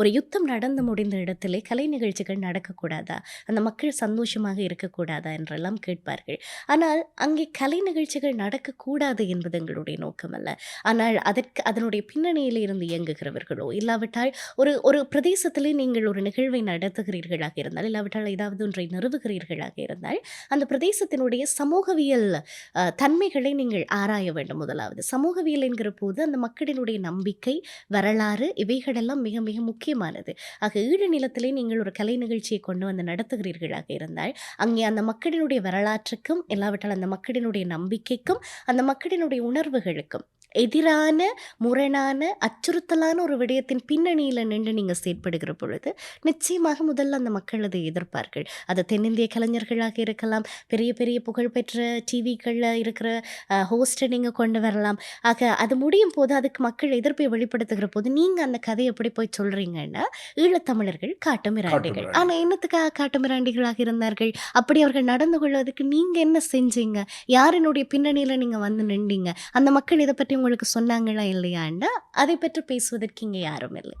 ஒரு யுத்தம் நடந்து முடிந்த இடத்திலே கலை நிகழ்ச்சிகள் நடக்கக்கூடாதா? அந்த மக்கள் சந்தோஷமாக இருக்கக்கூடாதா? என்றெல்லாம் கேட்பார்கள். ஆனால் அங்கே கலை நிகழ்ச்சிகள் நடக்கக்கூடாது என்பது எங்களுடைய நோக்கம் அல்ல ஆனால் அதற்கு அதனுடைய பின்னணியில் இருந்து இயங்குகிறவர்களோ இல்லாவிட்டால் ஒரு ஒரு பிரதேசத்திலே நீங்கள் ஒரு நிகழ்வை நடத்துகிறீர்களாக இருந்தால் இல்லாவிட்டால் ஏதாவது ஒன்றை நிறுவுகிறீர்களாக இருந்தால் அந்த பிரதேசத்தினுடைய சமூகவியல் தன்மைகளை நீங்கள் ஆராய வேண்டும் முதலாவது. சமூகவியல் என்கிற போது அந்த மக்களினுடைய நம்பிக்கை வரலாறு இவைகளெல்லாம் மிக மிக முக்கியமானது. ஆக ஈழ நிலத்திலே நீங்கள் ஒரு கலை நிகழ்ச்சியை கொண்டு வந்து நடத்துகிறீர்களாக இருந்தால் அங்கே அந்த மக்களினுடைய வரலாற்றுக்கும் இல்லாவிட்டால் அந்த மக்களினுடைய நம்பிக்கைக்கும் அந்த மக்களினுடைய உணர்வுகளுக்கும் எதிரான முரணான அச்சுறுத்தலான ஒரு விடயத்தின் பின்னணியில் நின்று நீங்கள் செயற்படுகிற பொழுது நிச்சயமாக முதல்ல அந்த மக்கள் அதை எதிர்ப்பார்கள். அது தென்னிந்திய கலைஞர்களாக இருக்கலாம் பெரிய பெரிய புகழ்பெற்ற டிவிகளில் இருக்கிற ஹோஸ்ட்டை நீங்கள் கொண்டு வரலாம். ஆக அது முடியும் போது அதுக்கு மக்கள் எதிர்ப்பை வெளிப்படுத்துகிற போது நீங்கள் அந்த கதையை எப்படி போய் சொல்கிறீங்கன்னா ஈழத்தமிழர்கள் காட்டுமிராண்டிகள் காட்டுமிராண்டி. ஆனால் என்னத்துக்காக காட்டுமிராண்டிகளாக இருந்தார்கள்? அப்படி அவர்கள் நடந்து கொள்வதற்கு நீங்கள் என்ன செஞ்சீங்க? யாரினுடைய பின்னணியில் நீங்கள் வந்து நின்றீங்க? அந்த மக்கள் இதை பற்றி உங்களுக்கு சொன்னாங்களா இல்லையான்னா அதை பற்றி பேசுவதற்கு இங்கே யாரும் இல்லை.